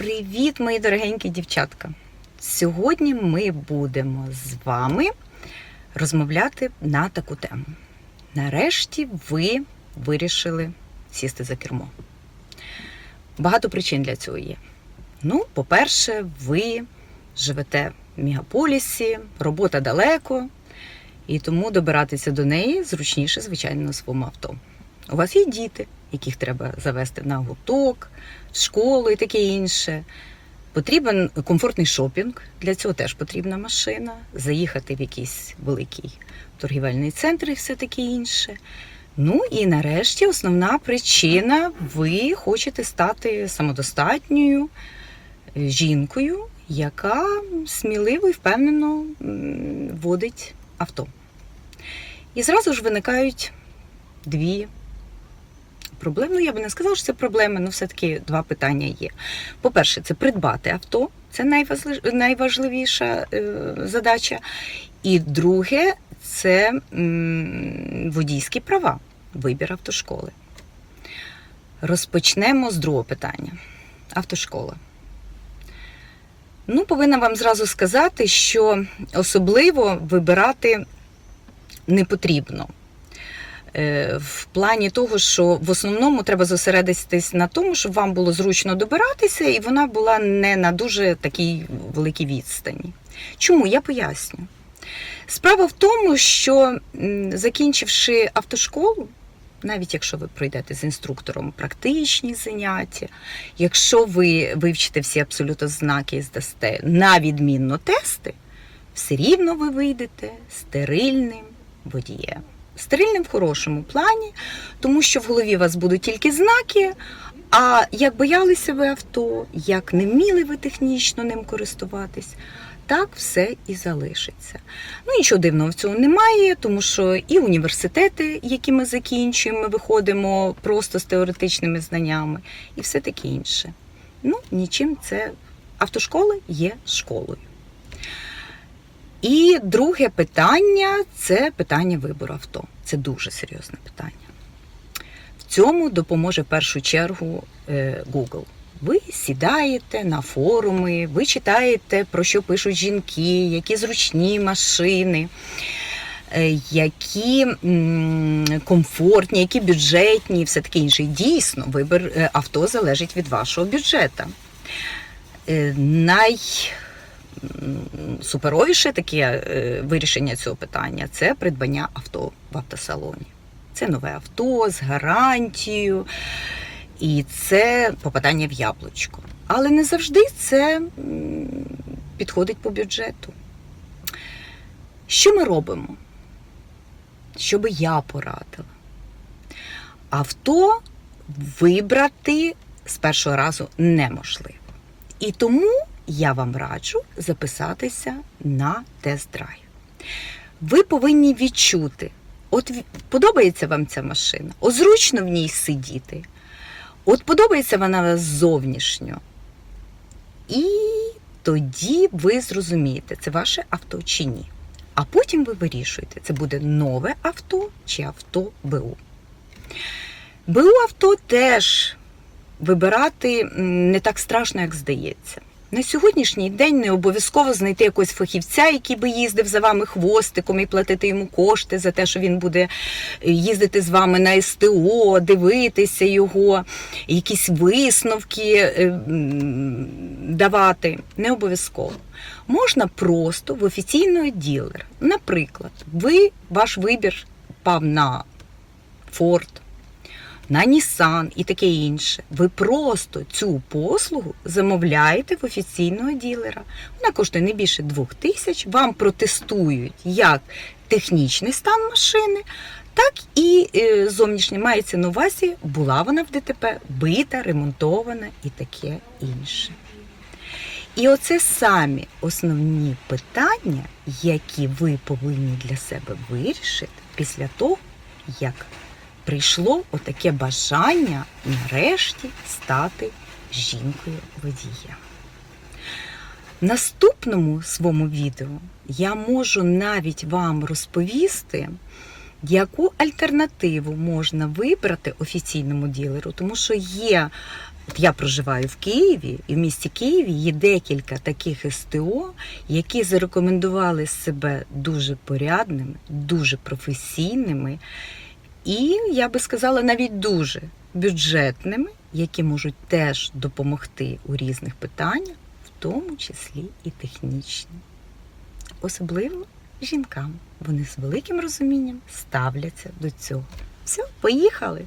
Привіт, мої дорогенькі дівчатка! Сьогодні ми будемо з вами розмовляти на таку тему. Нарешті ви вирішили сісти за кермо. Багато причин для цього є. Ну, по-перше, ви живете в мегаполісі, робота далеко, і тому добиратися до неї зручніше, звичайно, на своєму авто. У вас є діти, яких треба завести на гурток, школу і таке інше. Потрібен комфортний шопінг, для цього теж потрібна машина, заїхати в якийсь великий торгівельний центр і все таке інше. Ну і нарешті основна причина: ви хочете стати самодостатньою жінкою, яка сміливо і впевнено водить авто. І зразу ж виникають дві проблеми. Ну, я би не сказала, що це проблеми, але все-таки два питання є. По-перше, це придбати авто, це найважливіша е, задача. І друге, це водійські права, вибір автошколи. Розпочнемо з другого питання. Автошкола. Ну, повинна вам зразу сказати, що особливо вибирати не потрібно. Е, В плані того, що в основному треба зосередитись на тому, щоб вам було зручно добиратися, і вона була не на дуже такій великій відстані. Чому? Я поясню. Справа в тому, що закінчивши автошколу, навіть якщо ви пройдете з інструктором практичні заняття, якщо ви вивчите всі абсолютно знаки і здасте на відмінно тести, все рівно ви вийдете стерильним водієм. Стерильним в хорошому плані, тому що в голові у вас будуть тільки знаки. А як боялися ви авто, як не вміли ви технічно ним користуватись, так все і залишиться. Ну нічого дивного в цьому немає, тому що і університети, які ми закінчуємо, ми виходимо просто з теоретичними знаннями, і все таке інше. Ну, нічим це автошкола є школою. І друге питання це питання вибору авто. Це дуже серйозне питання. В цьому допоможе в першу чергу е, Google. Ви сідаєте на форуми, ви читаєте, про що пишуть жінки, які зручні машини, е, які комфортні, які бюджетні і все таке інше. Дійсно, вибір е, авто залежить від вашого бюджету. Най суперовіше таке е, вирішення цього питання це придбання авто в автосалоні. Це нове авто з гарантією, і це попадання в яблучко. Але не завжди це підходить по бюджету. Що ми робимо? Що би я порадила? Авто вибрати з першого разу неможливо. І тому я вам раджу записатися на тест-драйв. Ви повинні відчути, от подобається вам ця машина, от зручно в ній сидіти, от подобається вона зовнішньо. І тоді ви зрозумієте, це ваше авто чи ні. А потім ви вирішуєте, це буде нове авто чи авто БУ. БУ авто теж вибирати не так страшно, як здається. На сьогоднішній день не обов'язково знайти якогось фахівця, який би їздив за вами хвостиком і платити йому кошти за те, що він буде е, їздити з вами на СТО, дивитися його, якісь висновки е, давати. Не обов'язково. Можна просто в офіційного ділера. Наприклад, ви, ваш вибір пав на Ford, на Nissan і таке інше. Ви просто цю послугу замовляєте в офіційного ділера. Вона коштує не більше двох тисяч. Вам протестують як технічний стан машини, так і е, зовнішнє мається на увазі, була вона в ДТП, бита, ремонтована і таке інше. І оце самі основні питання, які ви повинні для себе вирішити після того, як прийшло отаке бажання нарешті стати жінкою водія. В наступному своєму відео я можу навіть вам розповісти яку альтернативу можна вибрати офіційному ділеру, тому що є. От я проживаю в Києві, і в місті Києві є декілька таких СТО, які зарекомендували себе дуже порядними, дуже професійними і, я би сказала, навіть дуже бюджетними, які можуть теж допомогти у різних питаннях, в тому числі і технічні. Особливо жінкам. Вони з великим розумінням ставляться до цього. Все, поїхали!